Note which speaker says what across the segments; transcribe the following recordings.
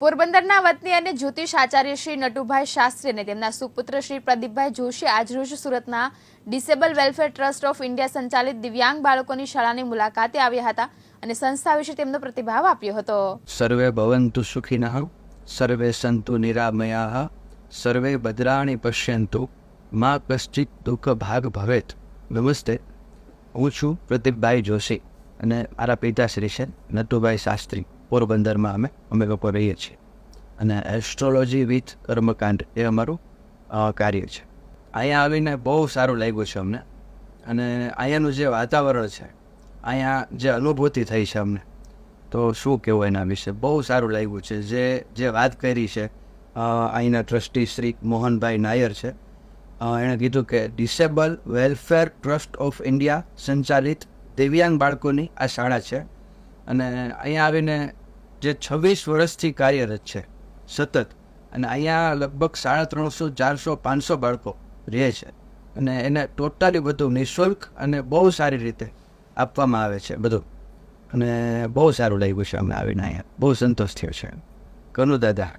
Speaker 1: પોરબંદરના વતની અને જ્યોતિષ આચાર્ય શ્રી નટુભાઈ શાસ્ત્રી અને તેમના સુપુત્ર શ્રી પ્રદીપભાઈ જોશી આજરોજ સુરતના disable welfare trust of India સંચાલિત દિવ્યાંગ બાળકોની શાળાની મુલાકાતે આવ્યા હતા અને સંસ્થા વિશે તેમનો પ્રતિભાવ આપ્યો હતો.
Speaker 2: સર્વે ભવંતુ સુખિનઃ, સર્વે સંતુ નિરામયાઃ, સર્વે ભદ્રાણી પશ્યંતુ, મા કશ્ચિત દુઃખ ભાગ ભવેત. નમસ્તે, હું છું પ્રદીપભાઈ જોશી અને મારા પિતાશ્રી છે નટુભાઈ શાસ્ત્રી. પોરબંદરમાં અમે અમે લોકો રહીએ છીએ. અને એસ્ટ્રોલોજી વિથ કર્મકાંડ એ અમારું કાર્ય છે. અહીંયા આવીને બહુ સારું લાગ્યું છે અમને. અને અહીંયાનું જે વાતાવરણ છે, અહીંયા જે અનુભૂતિ થઈ છે અમને, તો શું કહેવું એના વિશે? બહુ સારું લાગ્યું છે. જે જે વાત કરી છે અહીંના ટ્રસ્ટી શ્રી મોહનભાઈ નાયર છે એણે કીધું કે disable welfare trust of India સંચાલિત દિવ્યાંગ બાળકોની આ શાળા છે. અને અહીંયા આવીને જે છવ્વીસ વર્ષથી કાર્યરત છે. સતત. અને અહીંયા લગભગ સાડા ત્રણસો, ચારસો, પાંચસો બાળકો રહે છે. અને એને ટોટલી બધું નિઃશુલ્ક અને બહુ સારી રીતે આપવામાં આવે છે બધું. અને બહુ સારું લાગ્યું છે અમને આવીને અહીંયા. બહુ સંતોષ થયો છે. કનુ દાદા,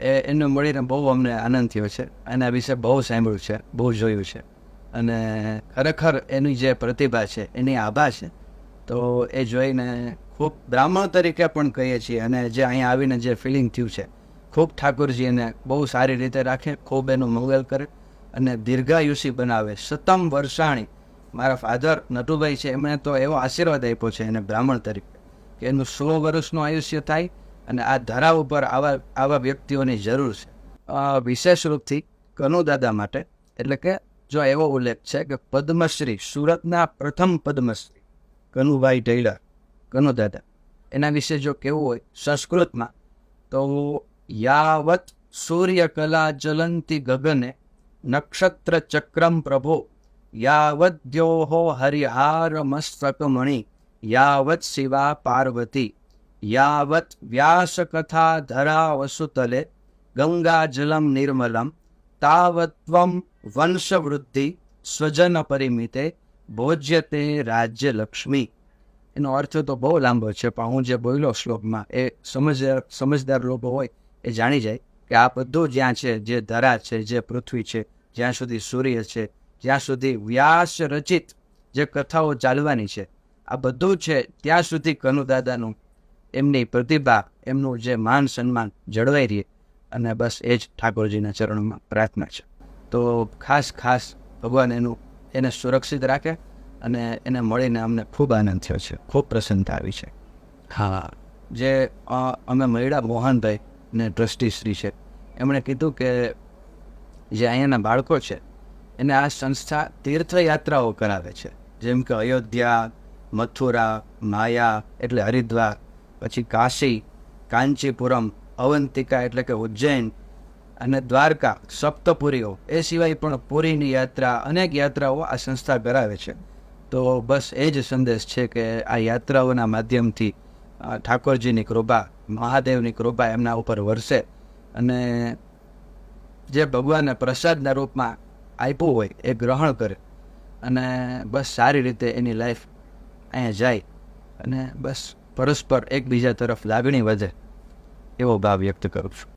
Speaker 2: એ એને મળીને બહુ અમને આનંદ થયો છે. એના વિશે બહુ સાંભળ્યું છે, બહુ જોયું છે. અને ખરેખર એની જે પ્રતિભા છે, એની આભા છે તો એ જોઈને ખૂબ બ્રાહ્મણ તરીકે પણ કહીએ છીએ અને જે અહીંયા આવીને જે ફિલિંગ થયું છે, ખૂબ ઠાકોરજી એને બહુ સારી રીતે રાખે, ખૂબ એનું મંગલ કરે અને દીર્ઘાયુષી બનાવે. સતમ વર્ષાણી, મારા ફાધર નટુભાઈ છે, એમણે તો એવો આશીર્વાદ આપ્યો છે એને બ્રાહ્મણ તરીકે કે એનું સો વર્ષનું આયુષ્ય થાય અને આ ધરા ઉપર આવા આવા વ્યક્તિઓની જરૂર છે. વિશેષ રૂપથી કનુ દાદા માટે, એટલે કે જો એવો ઉલ્લેખ છે કે પદ્મશ્રી, સુરતના પ્રથમ પદ્મશ્રી કનુભાઈ ટેલર કનુ દાદા એના વિશે જો કેવું હોય સંસ્કૃતમાં, તો યાવત સૂર્યકલા જલંતી ગગને નક્ષત્ર ચક્રમ પ્રભો, યાવદ્યોહો હરિહાર મસ્તકમણિ યાવત શિવા પાર્વતી, યાવત વ્યાસકથા ધરા વસુતલે ગંગાજલમ નિર્મલમ, તાવત્વમ વંશવૃદ્ધિ, સ્વજન પરિમિતે ભોજ્યતે રાજ્યલક્ષ્મી એનો અર્થ તો બહુ લાંબો છે, પણ હું જે બોલ્યો શ્લોકમાં, એ સમજદાર સમજદાર લોકો હોય એ જાણી જાય કે આ બધું જ્યાં છે, જે ધરા છે, જે પૃથ્વી છે, જ્યાં સુધી સૂર્ય છે, જ્યાં સુધી વ્યાસ રચિત જે કથાઓ ચાલવાની છે, આ બધું છે ત્યાં સુધી કનુદાદાનું એમની પ્રતિભા, એમનું જે માન સન્માન જળવાઈ રહે અને બસ એ જ ઠાકોરજીના ચરણોમાં પ્રાર્થના છે. તો ખાસ ખાસ ભગવાન એનું એને સુરક્ષિત રાખે અને એને મળીને અમને ખૂબ આનંદ થયો છે. ખૂબ પ્રસન્નતા આવી છે. હા. જે અમે મહિડા મોહનભાઈ ને ટ્રસ્ટીશ્રી છે. એમણે કીધું કે જે અહીંયાના બાળકો છે એને આ સંસ્થા તીર્થયાત્રાઓ કરાવે છે. જેમ કે અયોધ્યા મથુરા માયા એટલે હરિદ્વાર પછી કાશી કાંચીપુરમ અવંતિકા એટલે કે ઉજ્જૈન અને દ્વારકા, સપ્તપુરીઓ, એ સિવાય પણ પુરીની યાત્રા, અનેક યાત્રાઓ આ સંસ્થા કરાવે છે. તો બસ એ જ સંદેશ છે કે આ યાત્રાઓના માધ્યમથી ઠાકોરજીની કૃપા, મહાદેવની કૃપા એમના ઉપર વરસે. અને જે ભગવાનને પ્રસાદના રૂપમાં આપ્યું હોય એ ગ્રહણ કરે. અને બસ સારી રીતે એની લાઈફ અહીંયા જાય. અને બસ પરસ્પર એકબીજા તરફ લાગણી વધે. એવો ભાવ વ્યક્ત કરું છું.